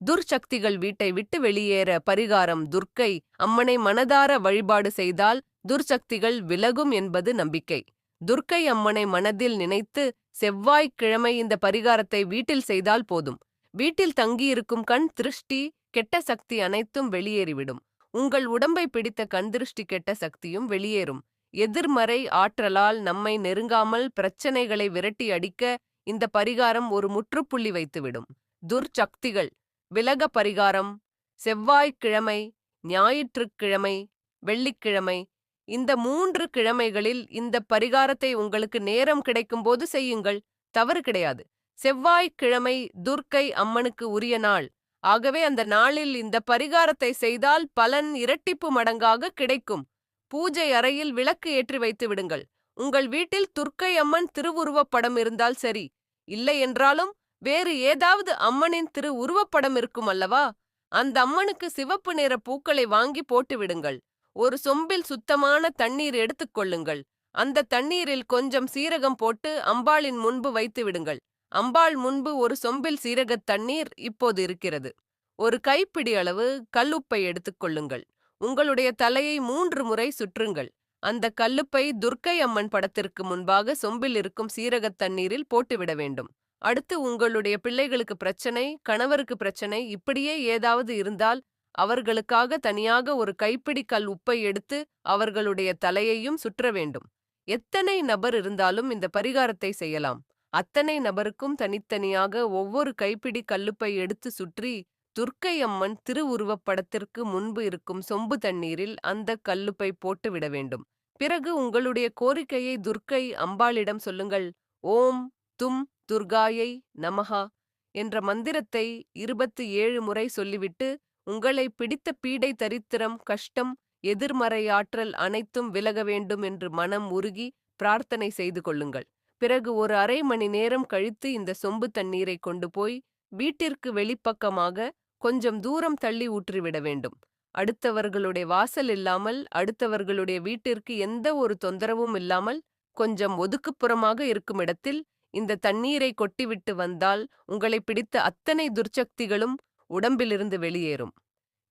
துர்சக்திகள் வீட்டை விட்டு வெளியேற பரிகாரம் துர்க்கை அம்மனை மனதார வழிபாடு செய்தால் துர்சக்திகள் விலகும் என்பது நம்பிக்கை. துர்க்கை அம்மனை மனதில் நினைத்து செவ்வாய்க்கிழமை இந்த பரிகாரத்தை வீட்டில் செய்தால் போதும். வீட்டில் தங்கியிருக்கும் கண் திருஷ்டி கெட்ட சக்தி அனைத்தும் வெளியேறிவிடும். உங்கள் உடம்பை பிடித்த கண் திருஷ்டி கெட்ட சக்தியும் வெளியேறும். எதிர்மறை ஆற்றலால் நம்மை நெருங்காமல் பிரச்சனைகளை விரட்டி அடிக்க இந்த பரிகாரம் ஒரு முற்றுப்புள்ளி வைத்துவிடும். துர்ச்சக்திகள் விலக பரிகாரம் செவ்வாய்க்கிழமை ஞாயிற்றுக்கிழமை வெள்ளிக்கிழமை இந்த மூன்று கிழமைகளில் இந்த பரிகாரத்தை உங்களுக்கு நேரம் கிடைக்கும்போது செய்யுங்கள். தவறு கிடையாது. செவ்வாய்க்கிழமை துர்க்கை அம்மனுக்கு உரிய நாள். ஆகவே அந்த நாளில் இந்த பரிகாரத்தை செய்தால் பலன் இரட்டிப்பு மடங்காக கிடைக்கும். பூஜை அறையில் விளக்கு ஏற்றி வைத்து விடுங்கள். உங்கள் வீட்டில் துர்க்கை அம்மன் திருவுருவப் படம் இருந்தால் சரி. இல்லை என்றாலும் வேறு ஏதாவது அம்மனின் திரு உருவப்படம் இருக்கும் அல்லவா? அந்த அம்மனுக்கு சிவப்பு நிற பூக்களை வாங்கி போட்டுவிடுங்கள். ஒரு சொம்பில் சுத்தமான தண்ணீர் எடுத்துக்கொள்ளுங்கள் அந்த தண்ணீரில் கொஞ்சம் சீரகம் போட்டு அம்பாளின் முன்பு வைத்து விடுங்கள் அம்பாள் முன்பு ஒரு சொம்பில் சீரகத் தண்ணீர் இப்போது இருக்கிறது. ஒரு கைப்பிடி அளவு கல்லுப்பை எடுத்துக்கொள்ளுங்கள் உங்களுடைய தலையை மூன்று முறை சுற்றுங்கள். அந்த கல்லுப்பை துர்க்கை அம்மன் படத்திற்கு முன்பாக சொம்பில் இருக்கும் சீரகத் தண்ணீரில் போட்டுவிட வேண்டும். அடுத்து உங்களுடைய பிள்ளைகளுக்கு பிரச்சனை கணவருக்கு பிரச்சனை இப்படியே ஏதாவது இருந்தால் அவர்களுக்காக தனியாக ஒரு கைப்பிடி கல் உப்பை எடுத்து அவர்களுடைய தலையையும் சுற்ற வேண்டும். எத்தனை நபர் இருந்தாலும் இந்த பரிகாரத்தை செய்யலாம். அத்தனை நபருக்கும் தனித்தனியாக ஒவ்வொரு கைப்பிடி கல்லுப்பை எடுத்து சுற்றி துர்க்கை அம்மன் திருவுருவப் படத்திற்கு முன்பு இருக்கும் சொம்பு தண்ணீரில் அந்த கல்லுப்பை போட்டு விட வேண்டும். பிறகு உங்களுடைய கோரிக்கையை துர்க்கை அம்பாளிடம் சொல்லுங்கள். ஓம் தும் துர்காயை நமஹா என்ற மந்திரத்தை இருபத்தி ஏழு முறை சொல்லிவிட்டு உங்களை பிடித்த பீடை தரித்திரம் கஷ்டம் எதிர்மறையாற்றல் அனைத்தும் விலக வேண்டும் என்று மனம் உருகி பிரார்த்தனை செய்து கொள்ளுங்கள். பிறகு ஒரு அரை மணி நேரம் கழித்து இந்த சொம்பு தண்ணீரை கொண்டு போய் வீட்டிற்கு வெளிப்பக்கமாக கொஞ்சம் தூரம் தள்ளி ஊற்றிவிட வேண்டும். அடுத்தவர்களுடைய வாசல் இல்லாமல் அடுத்தவர்களுடைய வீட்டிற்கு எந்த ஒரு தொந்தரவும் இல்லாமல் கொஞ்சம் ஒதுக்குப்புறமாக இருக்கும் இடத்தில் இந்த தண்ணீரை கொட்டிவிட்டு வந்தால் உங்களை பிடித்த அத்தனை துர்ச்சக்திகளும் உடம்பிலிருந்து வெளியேறும்.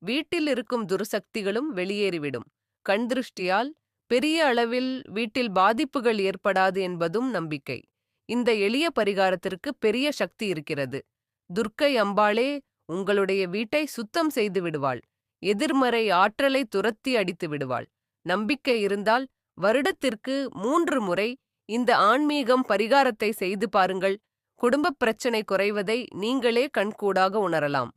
வீட்டில் இருக்கும் துர்சக்திகளும் வெளியேறிவிடும். கண் திருஷ்டியால் பெரிய அளவில் வீட்டில் பாதிப்புகள் ஏற்படாது என்பதும் நம்பிக்கை. இந்த எளிய பரிகாரத்திற்கு பெரிய சக்தி இருக்கிறது. துர்க்கை அம்பாளே உங்களுடைய வீட்டை சுத்தம் செய்து விடுவாள். எதிர்மறை ஆற்றலை துரத்தி அடித்து விடுவாள். நம்பிக்கை இருந்தால் வருடத்திற்கு மூன்று முறை இந்த ஆன்மீகம் பரிகாரத்தை செய்து பாருங்கள். குடும்பப் பிரச்சனை குறைவதை நீங்களே கண்கூடாக உணரலாம்.